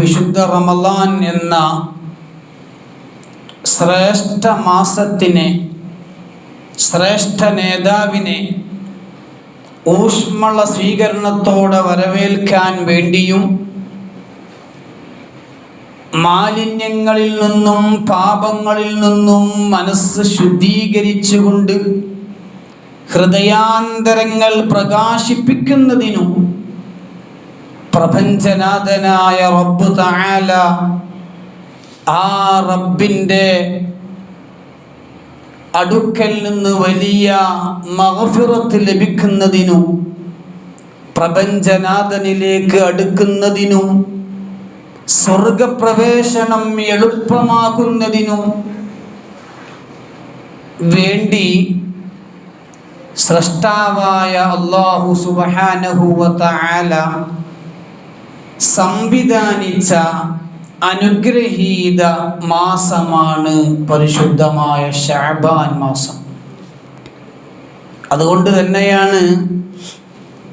വിശുദ്ധ റമലാൻ എന്ന ശ്രേഷ്ഠ മാസത്തിനെ ശ്രേഷ്ഠ നേതാവിനെ ഊഷ്മള സ്വീകരണത്തോടെ വരവേൽക്കാൻ വേണ്ടിയും മാലിന്യങ്ങളിൽ നിന്നും പാപങ്ങളിൽ നിന്നും മനസ്സ് ശുദ്ധീകരിച്ചുകൊണ്ട് ഹൃദയാന്തരങ്ങൾ പ്രകാശിപ്പിക്കുന്നതിനും പ്രപഞ്ചനാഥനായ റബ്ബ് താല ആ റബ്ബിന്റെ അടുക്കൽ നിന്ന് വലിയ മഹഫിറത്ത് ലഭിക്കുന്നതിനും പ്രപഞ്ചനാഥനിലേക്ക് അടുക്കുന്നതിനും സ്വർഗപ്രവേശനം എളുപ്പമാകുന്നതിനും വേണ്ടി സ്രഷ്ടാവായ അള്ളാഹു സുബഹാനഹുവല സംവിധാനിച്ച അനുഗ്രഹീത മാസമാണ് പരിശുദ്ധമായ ഷാബാൻ മാസം. അതുകൊണ്ട് തന്നെയാണ്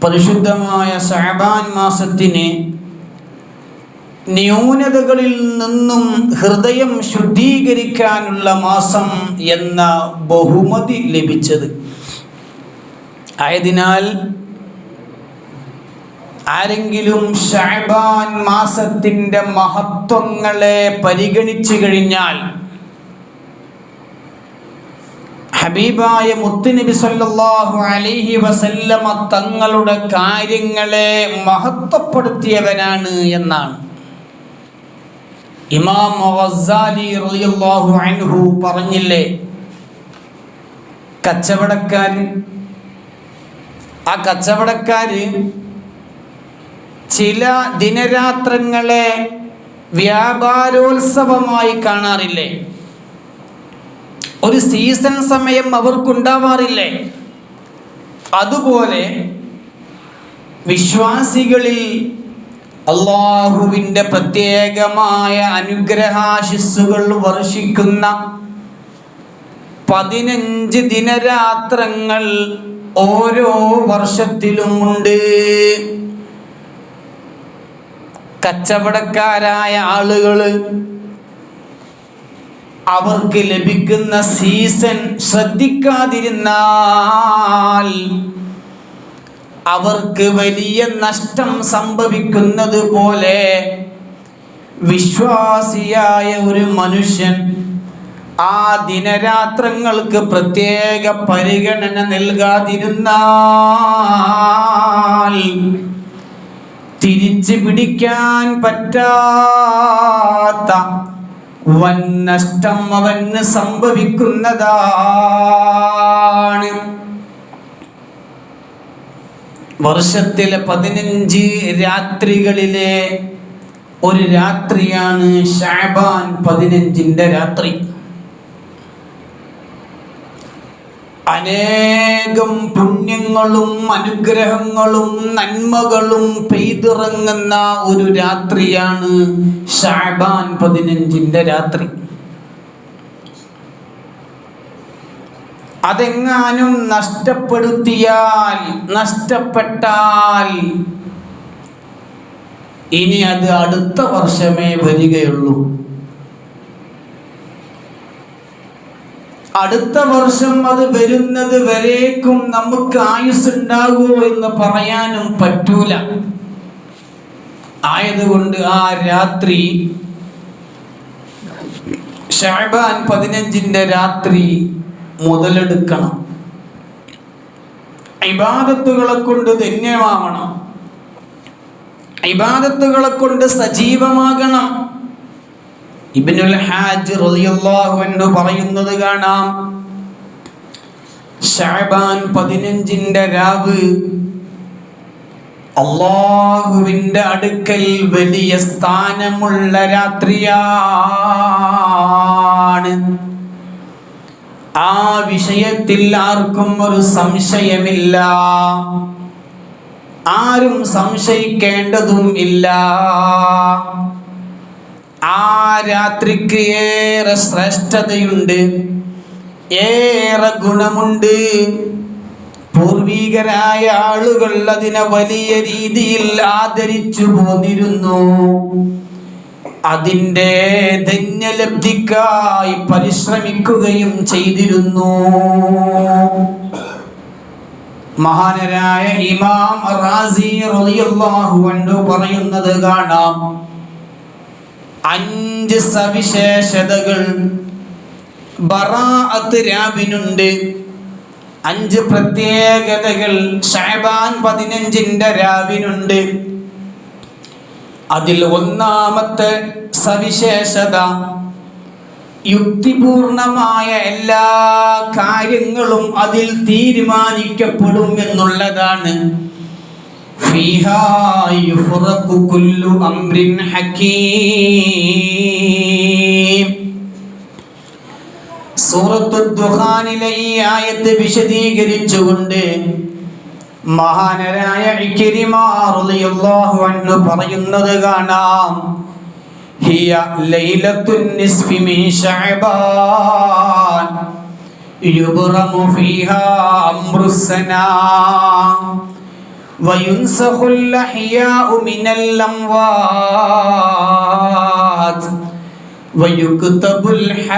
പരിശുദ്ധമായ ഷാബാൻ മാസത്തിന് ന്യൂനതകളിൽ നിന്നും ഹൃദയം ശുദ്ധീകരിക്കാനുള്ള മാസം എന്ന ബഹുമതി ലഭിച്ചത്. ആയതിനാൽ ആരെങ്കിലും ഷാബാൻ മാസത്തിന്റെ മഹത്വങ്ങളെ പരിഗണിച്ചു കഴിഞ്ഞാൽ ഹബീബായ മുത്തുനബി സല്ലാഹു അലൈഹി വസല്ലമ തങ്ങളുടെ കാര്യങ്ങളെ മഹത്വപ്പെടുത്തിയവനാണ് എന്നാണ്. ഇമാം റളിയല്ലാഹു അൻഹു പറഞ്ഞില്ലേ കച്ചവടക്കാരൻ ആ കച്ചവടക്കാര് ചില ദിനരാത്രങ്ങളെ വ്യാപാരോത്സവമായി കാണാറില്ലേ? ഒരു സീസൺ സമയം അവർക്കുണ്ടാവാറില്ലേ? അതുപോലെ വിശ്വാസികളിൽ അള്ളാഹുവിന്റെ പ്രത്യേകമായ അനുഗ്രഹാശിസ്സുകൾ വർഷിക്കുന്ന പതിനഞ്ച് ദിനരാത്രങ്ങൾ ഓരോ വർഷത്തിലും ഉണ്ട്. കച്ചവടക്കാരായ ആളുകൾ അവർക്ക് ലഭിക്കുന്ന സീസൺ ശ്രദ്ധിക്കാതിരുന്നാൽ അവർക്ക് വലിയ നഷ്ടം സംഭവിക്കുന്നത് പോലെ വിശ്വാസിയായ ഒരു മനുഷ്യൻ ആ ദിനരാത്രങ്ങൾക്ക് പ്രത്യേക പരിഗണന നൽകാതിരുന്നാൽ തിരിച്ചു പിടിക്കാൻ പറ്റാത്ത വൻ നഷ്ടം അവന് സംഭവിക്കുന്നതാണ്. വർഷത്തിലെ പതിനഞ്ച് രാത്രികളിലെ ഒരു രാത്രിയാണ് ഷാബാൻ പതിനഞ്ചിന്റെ രാത്രി. അനേകം പുണ്യങ്ങളും അനുഗ്രഹങ്ങളും നന്മകളും പെയ്തിറങ്ങുന്ന ഒരു രാത്രിയാണ് ഷാബാൻ പതിനഞ്ചിന്റെ രാത്രി. അതെങ്ങാനും നഷ്ടപ്പെടുത്തിയാൽ നഷ്ടപ്പെട്ടാൽ ഇനി അത് അടുത്ത വർഷമേ വരികയുള്ളൂ. അടുത്ത വർഷം അത് വരുന്നത് വരേക്കും നമുക്ക് ആയുസ് ഉണ്ടാകുമോ എന്ന് പറയാനും പറ്റൂല. ആയതുകൊണ്ട് ആ രാത്രി ഷാബാൻ പതിനഞ്ചിന്റെ രാത്രി മുതലെടുക്കണം. ഇബാദത്തുകളെ കൊണ്ട് ധന്യമാവണം. ഇബാദത്തുകളെ കൊണ്ട് സജീവമാകണം. ഇബ്നുൽ ഹാജ് റളിയല്ലാഹു അൻഹു പറയുന്നത് കാണാം. ഷഅബാൻ പതിനഞ്ചിന്റെ രാവ് അള്ളാഹുവിന്റെ അടുക്കൽ വലിയ സ്ഥാനമുള്ള രാത്രിയാണ്. ആ വിഷയത്തിൽ ആർക്കും ഒരു സംശയമില്ല. ആരും സംശയിക്കേണ്ടതും ഇല്ല. ആ രാത്രിക്ക് ഏറെ ശ്രേഷ്ഠതയുണ്ട് ഏറെ ഗുണമുണ്ട്. പൂർവീകരായ ആളുകൾ അതിനെ വലിയ രീതിയിൽ ആദരിച്ചു പോന്നിരുന്നു. അതിന്റെ ധന്യലബ്ധിക്കായി പരിശ്രമിക്കുകയും ചെയ്തിരുന്നു. മഹാനരായ ഇമാം റാസി പറയുന്നത് കാണാം. അഞ്ച് സവിശേഷതകൾ. ബറാഅത്ത് രാവിനുണ്ട്. അഞ്ച് പ്രത്യേകതകൾ. ഷാബാൻ പതിനഞ്ചിന്റെ രാവിനുണ്ട്. അതിൽ ഒന്നാമത്തെ സവിശേഷത യുക്തിപൂർണമായ എല്ലാ കാര്യങ്ങളും അതിൽ തീരുമാനിക്കപ്പെടും എന്നുള്ളതാണ് ഫീഹാ يفرق كل أمر ഹകീം സൂറത്തു ദുഹാനിലെ ഈ ആയത്ത് വിശദീകരിച്ചുകൊണ്ട് മഹാനരായ അൻഹു പറയുന്നത് കാണാം. ഹിയ ലൈലത്തുൻ നിസ്ഫി മിൻ ശഅബാൻ. ഫീഹാ അംറുസ്സനാ وينسخ الأحياء من الأموات ويكتب الحاج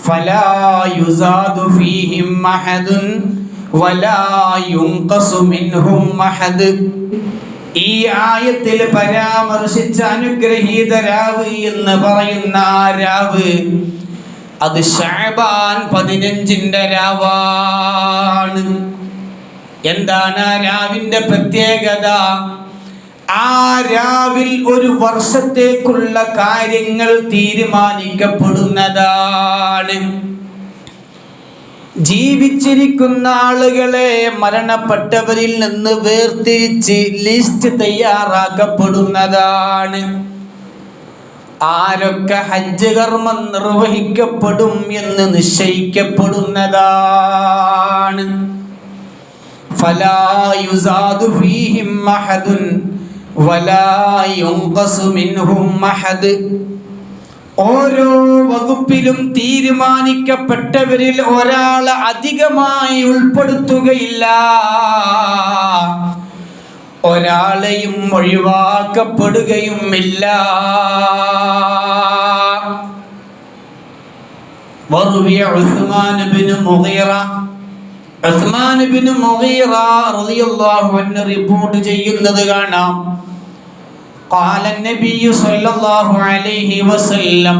فلا يزاد فيهم أحد ولا ينقص منهم أحد ഈ ആയത്തിൽ പരാമർശിച്ച അനുഗ്രഹീത രാവ് എന്ന് പറയുന്ന ആ രാവ് അത് ഷാബാൻ പതിനഞ്ചിന്റെ രാവാണ്. എന്താണ് ആ രാവിന്റെ പ്രത്യേകത? ആ രാവിൽ ഒരു വർഷത്തേക്കുള്ള കാര്യങ്ങൾ തീരുമാനിക്കപ്പെടുന്നതാണ്. ജീവിച്ചിരിക്കുന്ന ആളുകളെ മരണപ്പെട്ടവരിൽ നിന്ന് വേർതിരിച്ച് ലിസ്റ്റ് തയ്യാറാക്കപ്പെടുന്നതാണ്. ആരൊക്കെ ഹജ്ജ് കർമ്മം നിർവഹിക്കപ്പെടും എന്ന് നിശ്ചയിക്കപ്പെടുന്നതാണ്. ഓരോ വകുപ്പിലും തീരുമാനിക്കപ്പെട്ടവരിൽ ഒരാൾ അധികമായി ഉൾപ്പെടുത്തുകയില്ല. ഒരാളെയും ഒഴിവാക്കപ്പെടുകയും ഇല്ല وروي عثمان بن مغيرة ഉസ്മാൻ ബിൻ മുഗീറ റളിയല്ലാഹു അൻഹു റിപ്പോർട്ട് ചെയ്യുന്നത് കാണാം قال النبي صلى الله عليه وسلم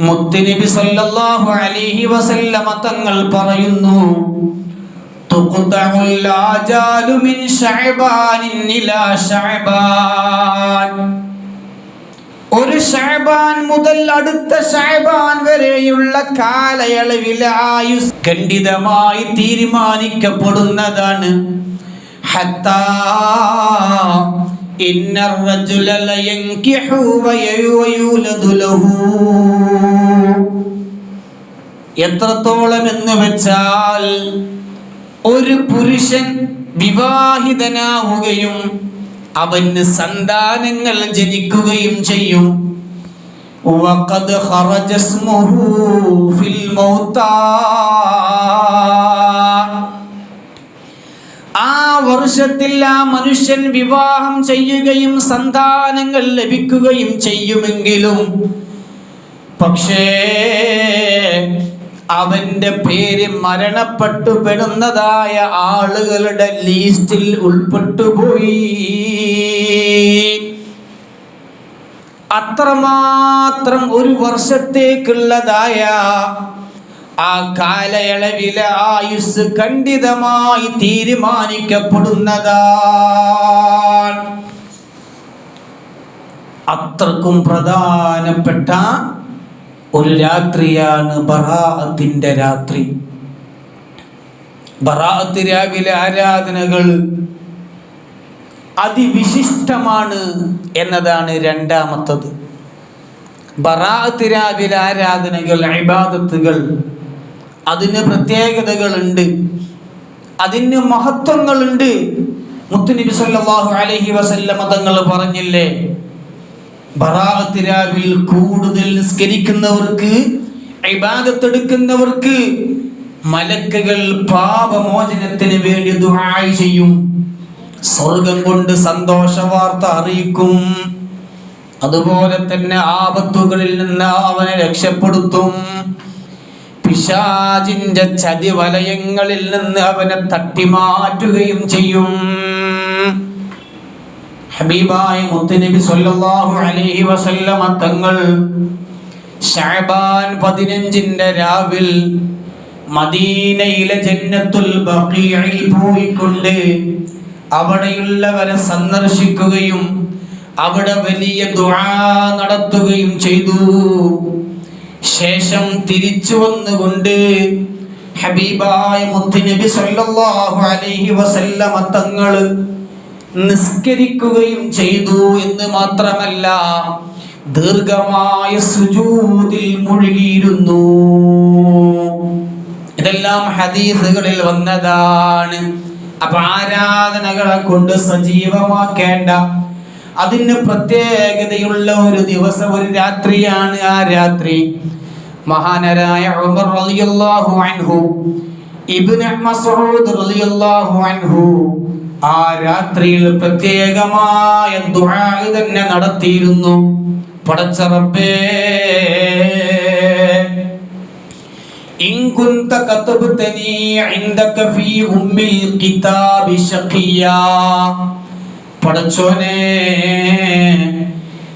മുത്തുനബി സല്ലല്ലാഹു അലൈഹി വസല്ലമ തങ്ങൾ പറയുന്നു തുഖ്തഉൽ ആജാലു മിൻ ശഅബാനിൻ ഇലാ ശഅബാൻ ഒരു ഷാബാൻ മുതൽ അടുത്ത ഷാബാൻ വരെയുള്ള കാലയളവിൽ ആയുസ് ഖണ്ഡിതമായി തീരുമാനിക്കപ്പെടുന്നതാണ് ഹത്താ ഇന്ന الرجل لينكح ويولد له എത്രത്തോളം എന്ന് വെച്ചാൽ ഒരു പുരുഷൻ വിവാഹിതനാവുകയും അവന് സന്താനങ്ങൾ ജനിക്കുകയും ചെയ്യും وقد خرج اسمه في الموتى ആ വർഷത്തിൽ ആ മനുഷ്യൻ വിവാഹം ചെയ്യുകയും സന്താനങ്ങൾ ലഭിക്കുകയും ചെയ്യുമെങ്കിലും പക്ഷേ അവന്റെ പേര് മരണപ്പെട്ടു പെടുന്നതായ ആളുകളുടെ ലിസ്റ്റിൽ ഉൾപ്പെട്ടുപോയി. അത്രമാത്രം ഒരു വർഷത്തേക്കുള്ളതായ ആ കാലയളവിലെ ആയുസ് ഖണ്ഡിതമായി തീരുമാനിക്കപ്പെടുന്നതാണ്. അത്രക്കും പ്രധാനപ്പെട്ട ഒരു രാത്രിയാണ് ബറാഅത്തിന്റെ രാത്രി. ബറാഅത്ത് രാവിലെ ആരാധനകൾ അതിവിശിഷ്ടമാണ് എന്നതാണ് രണ്ടാമത്തത്. ബറാഅത്ത് രാവിലെ ആരാധനകൾ ഇബാദത്തുകൾ അതിന് പ്രത്യേകതകളുണ്ട്. അതിന് മഹത്വങ്ങളുണ്ട്. മുത്തുനബി സല്ലല്ലാഹു അലൈഹി വസല്ലമ തങ്ങൾ പറഞ്ഞില്ലേ? ബറാഅത്ത് രാവിൽ കൂടുതൽ നിസ്കരിക്കുന്നവർക്ക് മലക്കുകൾ പാപമോചനത്തിന് വേണ്ടി ദുഹായി ചെയ്യും. സ്വർഗം കൊണ്ട് സന്തോഷ വാർത്ത അറിയിക്കും. അതുപോലെ തന്നെ ആപത്തുകളിൽ നിന്ന് അവനെ രക്ഷപ്പെടുത്തും. പിശാചിന്റെ ചതി വലയങ്ങളിൽ നിന്ന് അവനെ തട്ടിമാറ്റുകയും ചെയ്യും. ഹബീബായ മുത്തുനബി സല്ലല്ലാഹു അലൈഹി വസല്ലമ തങ്ങൾ ഷഅബാൻ പതിനഞ്ചിന്റെ രാവിൽ മദീനയിലെ ജന്നത്തുൽ ബഖീഇൽ പോയിക്കൊണ്ട് അവിടെയുള്ളവരെ സന്ദർശിക്കുകയും അവിടെ വലിയ ദുആ നടത്തുകയും ചെയ്തു. ശേഷം തിരിച്ചു വന്നുകൊണ്ട് ഹബീബായ മുത്തുനബി സല്ലല്ലാഹു അലൈഹി വസല്ലമ തങ്ങൾ നിസ്കരിക്കുകയും ചെയ്തു എന്ന് മാത്രമല്ല ദീർഘമായ സുജൂതിൽ മുഴുകിയിരുന്നു. ഇതെല്ലാം ഹദീസുകളിൽ വന്നതാണ്. അപ്പൊ ആരാധനകളെ കൊണ്ട് സജീവമാക്കേണ്ട അതിന് പ്രത്യേകതയുള്ള ഒരു ദിവസം ഒരു രാത്രിയാണ് ആ രാത്രി. മഹാനരായ ഉമർ റളിയല്ലാഹു അൻഹു ഇബ്നു മസ്ഊദ് റളിയല്ലാഹു അൻഹു ആ രാത്രിയിൽ പ്രത്യേകമായ തന്നെ നടത്തിയിരുന്നു. പടച്ചറപ്പേ ഇൻ കുന്ത കതബ്തനി ഇൻദക ഫീ ഉമ്മിൽ കിതാബി ശഖിയാ. പടച്ചോനെ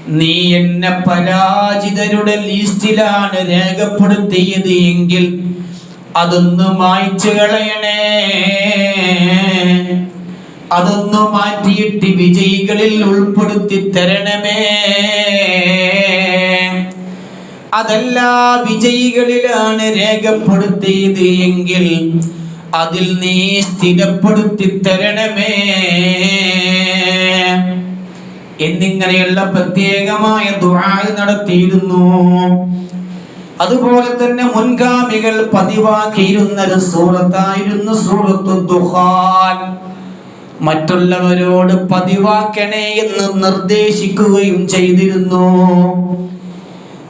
നീ എന്നെ പരാജിതരുടെ ലിസ്റ്റിലാണ് രേഖപ്പെടുത്തിയത് എങ്കിൽ അതൊന്ന് മായ്ച്ചു കളയണേ. അതൊന്ന് മാറ്റിയിട്ട് വിജയികളിൽ ഉൾപ്പെടുത്തി തരണമേ. അതല്ല വിജയികളിലാണ് രേഖപ്പെടുത്തിയത് എങ്കിൽ അതിൽ നീ സ്ഥിരപ്പെടുത്തി തരണമേ. എന്നിങ്ങനെയുള്ള പ്രത്യേകമായ ദുആ നടത്തിയിരുന്നു. അതുപോലെ തന്നെ മുൻഗാമികൾ പതിവാക്കിയിരുന്ന ഒരു സൂറത്തായിരുന്നു സൂറത്തു ദുഹാൻ മറ്റുള്ളവരോട് പതിവാക്കണേ എന്ന് നിർദ്ദേശിക്കുകയും ചെയ്തിരുന്നു.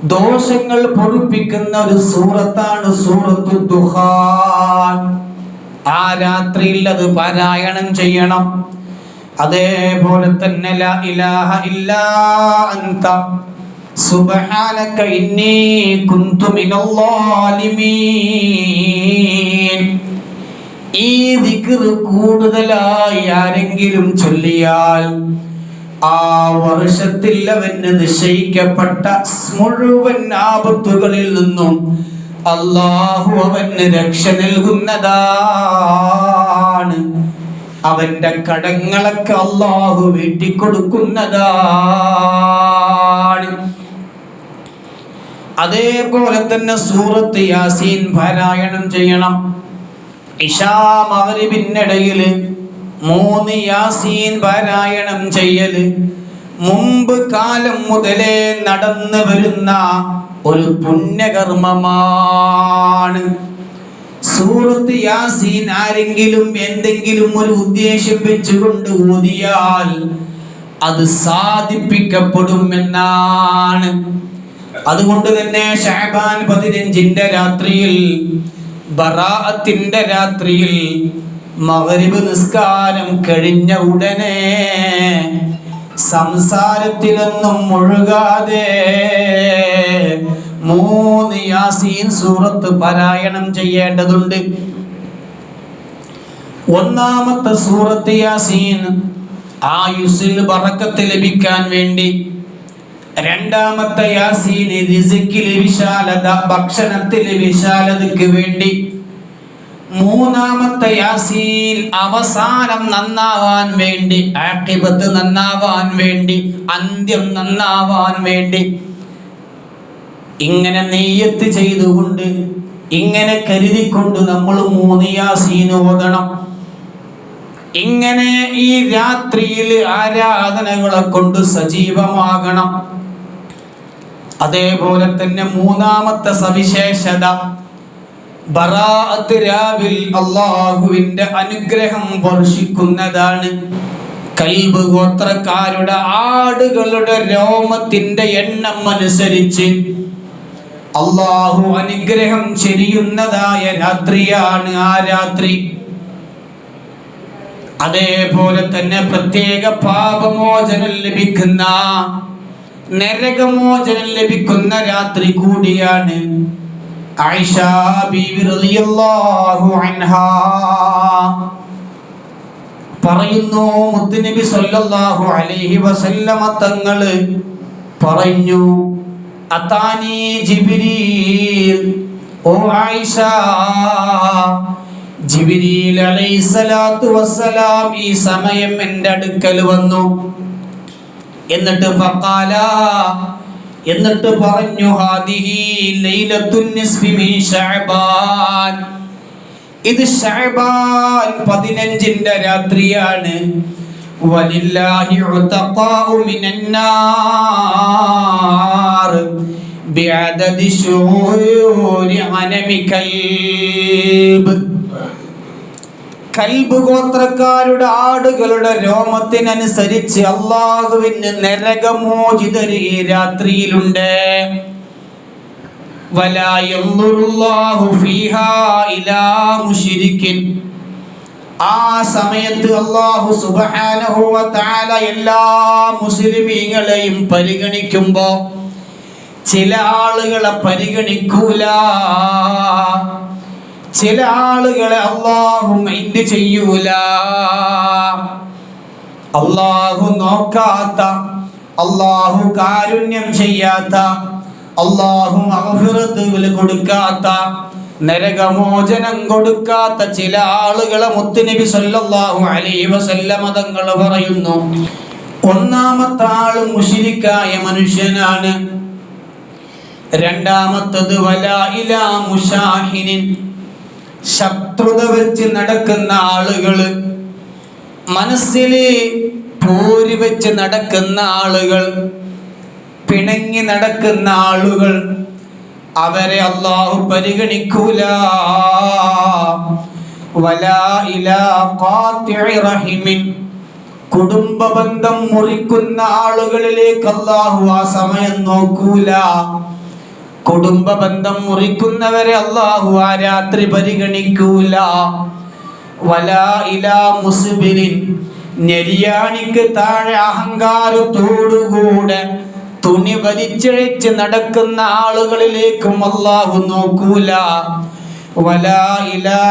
ദോഷങ്ങൾ പൊറുപ്പിക്കുന്ന ഒരു സൂറത്താണ് സൂറത്തു ആ രാത്രിയിൽ അത് പാരായണം ചെയ്യണം. അതേപോലെ തന്നെ ലാ ഇലാഹ ഇല്ലാ സുബ്ഹാനക ഇന്നി കുന്തു മിനൽ കൂടുതലായി ആരെങ്കിലും ചൊല്ലിയാൽ ആ വർഷത്തിൽ അവന് നിശ്ചയിക്കപ്പെട്ട മുഴുവൻ ആപത്തുകളിൽ നിന്നും അള്ളാഹു അവന് രക്ഷ നൽകുന്നതാണ്. അവന്റെ കടങ്ങളൊക്കെ അള്ളാഹു വെട്ടിക്കൊടുക്കുന്നതാണ്. അതേപോലെ തന്നെ സൂറത്ത് യാസീൻ പാരായണം ചെയ്യണം. ഇഷാ മഗ്രിബിനിടയിൽ മൂന്ന് യാസീൻ പാരായണം ചെയ്യൽ മുമ്പ് കാലം മുതലേ നടന്നു വരുന്ന ഒരു പുണ്യകർമ്മമാണ്. സൂറത്ത് യാസീൻ ആരെങ്കിലും എന്തെങ്കിലും ഒരു ഉദ്ദേശം വെച്ചുകൊണ്ട് ഊതിയാൽ അത് സാധിപ്പിക്കപ്പെടും അതുകൊണ്ട് തന്നെ ഷാബാൻ പതിനഞ്ചിന്റെ രാത്രിയിൽ ബറാഅത്തിന്റെ രാത്രിയിൽ മഗ്രിബ് നിസ്കാരം കഴിഞ്ഞ ഉടനെ സംസാരത്തിലൊന്നും മുഴുകാതെ മൂന്ന് യാസീൻ സൂറത്ത് പാരായണം ചെയ്യേണ്ടതുണ്ട്. ഒന്നാമത്തെ സൂറത്ത് യാസീൻ ആയുസിൽ ബറക്കത്ത് ലഭിക്കാൻ വേണ്ടി രണ്ടാമത്തെ യാസീന് റിസിക്കിലെ വിശാലത ഭക്ഷണത്തിലെ വിശാലതയ്ക്ക് വേണ്ടി. മൂന്നാമത്തെ യാസീൻ അവസാനം നന്നാവാൻ വേണ്ടി ആക്കിബത്ത് നന്നാവാൻ വേണ്ടി അന്ത്യം നന്നാവാൻ വേണ്ടി. ഇങ്ങനെ നെയ്യത്ത് ചെയ്തുകൊണ്ട് ഇങ്ങനെ കരുതിക്കൊണ്ട് നമ്മൾ മൂന്ന് യാസീൻ ഓതണം. ഇങ്ങനെ ഈ രാത്രിയിൽ ആരാധനകളെ കൊണ്ട് സജീവമാകണം. അതേപോലെ തന്നെ മൂന്നാമത്തെ സവിശേഷത. ബറാഅത്ത് അനുഗ്രഹം വർഷിക്കുന്നതാണ്. കൽബ് ഗോത്രക്കാരുടെ ആടുകളുടെ രോമത്തിന്റെ എണ്ണം അനുസരിച്ച് അള്ളാഹു അനുഗ്രഹം ചെരിയുന്നതായ രാത്രിയാണ് ആ രാത്രി. അതേപോലെ തന്നെ പ്രത്യേക പാപമോചനം ലഭിക്കുന്ന നരകമോചനം ലഭിക്കുന്ന രാത്രി കൂടിയാണ്. ആയിഷ ബീവി റളിയല്ലാഹു അൻഹാ. പറയുന്നു മുത്തുനബി സല്ലല്ലാഹു അലൈഹി വസല്ലമ തങ്ങൾ പറഞ്ഞു അതാനി ജിബ്രീൽ ഓ ആയിഷ ജിബ്രീൽ അലൈഹിസ്സലാത്തു വസ്സലാം ഈ സമയം എന്റെ അടുക്കൽ വന്നു. എന്നിട്ട് ഫഖാല എന്നിട്ട് പറഞ്ഞു ഹാദിഹി ലൈലത്തുൻ നിസ്ഫി മിൻ ശഅബാൻ ഇത് ഷഅബാൻ പതിനഞ്ചിന്റെ രാത്രിയാണ്. വലില്ലാഹി ഉതഖാഉ മിനൻ നാർ ബിഅദദി അനമി കൽബ് കൽബ് ഗോത്രക്കാരുടെ ആടുകളുടെ രോമത്തിനനുസരിച്ച് അള്ളാഹുവിന് നരകമോചിതർ ഈ രാത്രിയിലുണ്ട്. ആ സമയത്ത് അള്ളാഹു സുബാനഹുവ താല എല്ലാ മുസ്ലിമീങ്ങളെയും പരിഗണിക്കുമ്പോ ചില ആളുകളെ പരിഗണിക്കൂല. ചില ആളുകളെ അള്ളാഹു മൈൻഡ് ചെയ്യൂല. അള്ളാഹു നോക്കാത്ത അള്ളാഹു കാരുണ്യം ചെയ്യാത്ത അള്ളാഹു മഗ്ഫിറത്തുകൾ കൊടുക്കാത്ത നരകമോചനം കൊടുക്കാത്ത ചില ആളുകളെ മുത്തുനബി സല്ലല്ലാഹു അലൈഹി വസല്ലമ തങ്ങൾ പറയുന്നു. ഒന്നാമത്തെ ആൾ മുഷിരിക്കായ മനുഷ്യനാണ്. രണ്ടാമത്തത് ഇലാ മുഷാഹിനിൻ. ശത്രുത വെച്ച് നടക്കുന്ന ആളുകൾ മനസ്സിൽ പോരി വെച്ച് നടക്കുന്ന ആളുകൾ പിണങ്ങി നടക്കുന്ന ആളുകൾ അവരെ അള്ളാഹു പരിഗണിക്കൂല. കുടുംബ ബന്ധം മുറിക്കുന്ന ആളുകളിലേക്ക് അള്ളാഹു ആ സമയം നോക്കൂല. കുടുംബ ബന്ധം മുറിക്കുന്നവരെ അള്ളാഹു ആ രാത്രി പരിഗണിക്കൂല. വലാ ഇലാ മുസ്ബിലിൻ. ഞെരിയാണിക്ക് താഴെ അഹങ്കാരത്തോടുകൂടെ തുണി വലിച്ചിഴച്ച് നടക്കുന്ന ആളുകളിലേക്കും അള്ളാഹു നോക്കൂല. ഇലാ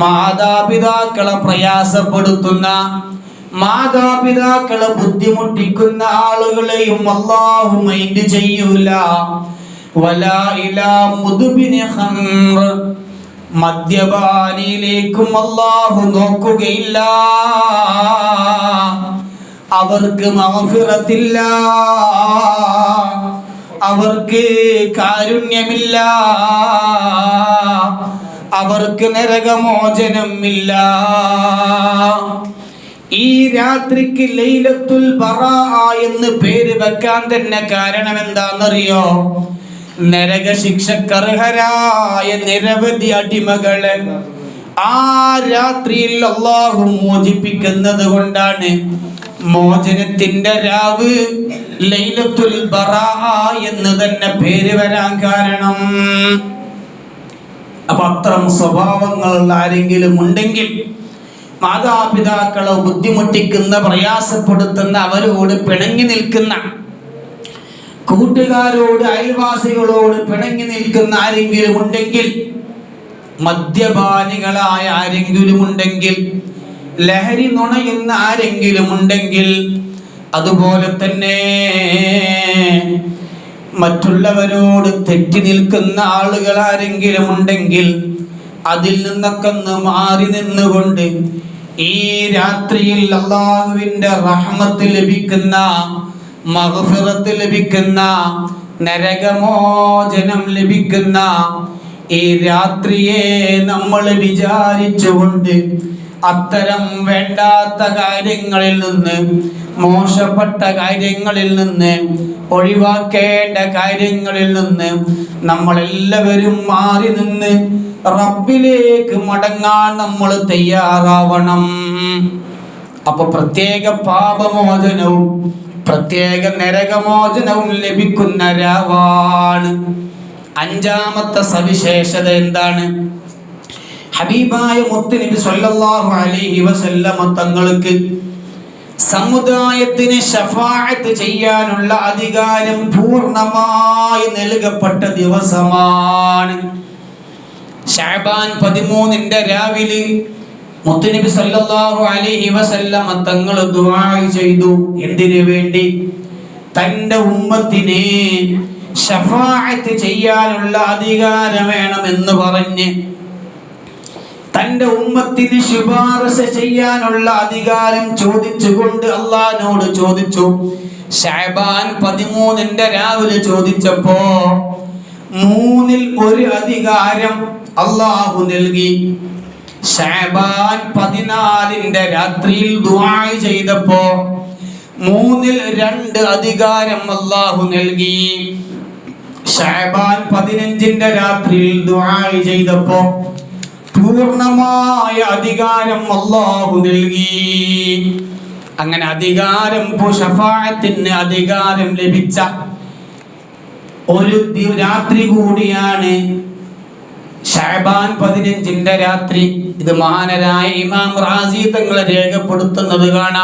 മാതാപിതാക്കളെ പ്രയാസപ്പെടുത്തുന്ന മാതാപിതാക്കളെ ബുദ്ധിമുട്ടിക്കുന്ന ആളുകളെയും അള്ളാഹു മൈൻഡ് ചെയ്യൂല. മദ്യപാനിയിലേക്കും അള്ളാഹു നോക്കുകയില്ല. അവർക്ക് മഗ്ഫിറത്തില്ല. അവർക്ക് കാരുണ്യമില്ല. അവർക്ക് നരകമോചനം ഇല്ല ഈ രാത്രിക്ക് ലൈലത്തുൽ എന്ന് പേര് വെക്കാൻ തന്നെ കാരണം എന്താണെന്നറിയോ നരക ശിക്ഷക്കർഹരായ നിരവധി അടിമകളെ ആ രാത്രിയിൽ അള്ളാഹു മോചിപ്പിക്കുന്നത് കൊണ്ടാണ്. മോചനത്തിന്റെ രാവ് ലൈലത്തുൽ എന്ന് തന്നെ പേര് വരാൻ കാരണം. അപ്പൊ അത്തരം സ്വഭാവങ്ങളുള്ള ആരെങ്കിലും ഉണ്ടെങ്കിൽ മാതാപിതാക്കളെ ബുദ്ധിമുട്ടിക്കുന്ന പ്രയാസപ്പെടുത്തുന്ന അവരോട് പിണങ്ങി നിൽക്കുന്ന കൂട്ടുകാരോട് അയൽവാസികളോട് പിണങ്ങി നിൽക്കുന്ന ആരെങ്കിലും ഉണ്ടെങ്കിൽ മദ്യപാനികളായ ആരെങ്കിലും ഉണ്ടെങ്കിൽ ലഹരി നുണയുന്ന ആരെങ്കിലും ഉണ്ടെങ്കിൽ അതുപോലെ തന്നെ മറ്റുള്ളവരോട് തെറ്റി നിൽക്കുന്ന ആളുകൾ ആരെങ്കിലും ഉണ്ടെങ്കിൽ അതിൽ നിന്നൊക്കെ ഒന്ന് മാറി നിന്നുകൊണ്ട് ഈ രാത്രിയിൽ അള്ളാഹുവിന്റെ റഹ്മത്ത് ലഭിക്കുന്ന മഹഫിറത്ത് ലഭിക്കുന്ന നരകമോചനം ലഭിക്കുന്ന ഈ രാത്രിയെ നമ്മൾ വിചാരിച്ചുകൊണ്ട് അത്തരം വേണ്ടാത്ത കാര്യങ്ങളിൽ നിന്ന് മോശപ്പെട്ട കാര്യങ്ങളിൽ നിന്ന് ഒഴിവാക്കേണ്ട കാര്യങ്ങളിൽ നിന്ന് നമ്മളെല്ലാവരും മാറി നിന്ന് റബ്ബിലേക്ക് മടങ്ങാൻ നമ്മൾ തയ്യാറാവണം. അപ്പൊ പ്രത്യേക പാപമോചനവും പ്രത്യേക നരകമോചനവും ലഭിക്കുന്ന രാവാണ്. അഞ്ചാമത്തെ സവിശേഷത എന്താണ്? ഹബീബായ മുത്തുനബി സല്ലല്ലാഹു അലൈഹി വസല്ലമ തങ്ങൾക്ക് സമുദായത്തിന് ഷഫാഅത്ത് ചെയ്യാനുള്ള അധികാരം പൂർണമായി നൽകപ്പെട്ട ദിവസമാണ്. ഷാബാൻ പതിമൂന്നിന്റെ രാവിലെ മുത്തുനബി സല്ലല്ലാഹു അലൈഹി വസല്ലമ തങ്ങൾ ദുആ ചെയ്തു. എന്തിനു വേണ്ടി? തന്റെ ഉമ്മത്തിനെ ഷഫാഅത്ത് ചെയ്യാനുള്ള അധികാരം വേണമെന്ന് പറഞ്ഞ് തന്റെ ഉമ്മത്തിന് ശുപാർശ ചെയ്യാനുള്ള അധികാരം ചോദിച്ചുകൊണ്ട് അള്ളഹാനോട് ചോദിച്ചു. ഷാബാൻ പതിമൂന്നിന്റെ രാവിലെ ചോദിച്ചപ്പോ മൂന്നിൽ ഒരു അധികാരം അള്ളാഹു നൽകി. ഷാബാൻ പതിനാലിന്റെ രാത്രിയിൽ ദുആ ചെയ്തപ്പോ മൂന്നിൽ രണ്ട് അധികാരം അള്ളാഹു നൽകി. ഷാബാൻ പതിനഞ്ചിന്റെ രാത്രിയിൽ ദുആ ചെയ്തപ്പോ പൂർണമായ അധികാരം അള്ളാഹു നൽകി. അങ്ങനെ അധികാരം ഷഫായത്തിന് അധികാരം ലഭിച്ച ഒരു രാത്രി കൂടിയാണ് ഷാബാൻ പതിനഞ്ചിന്റെ രാത്രി ഇത് മഹാനരായ ഇമാം റാസി തങ്ങളെ രേഖപ്പെടുത്തുന്നത് കാണാം.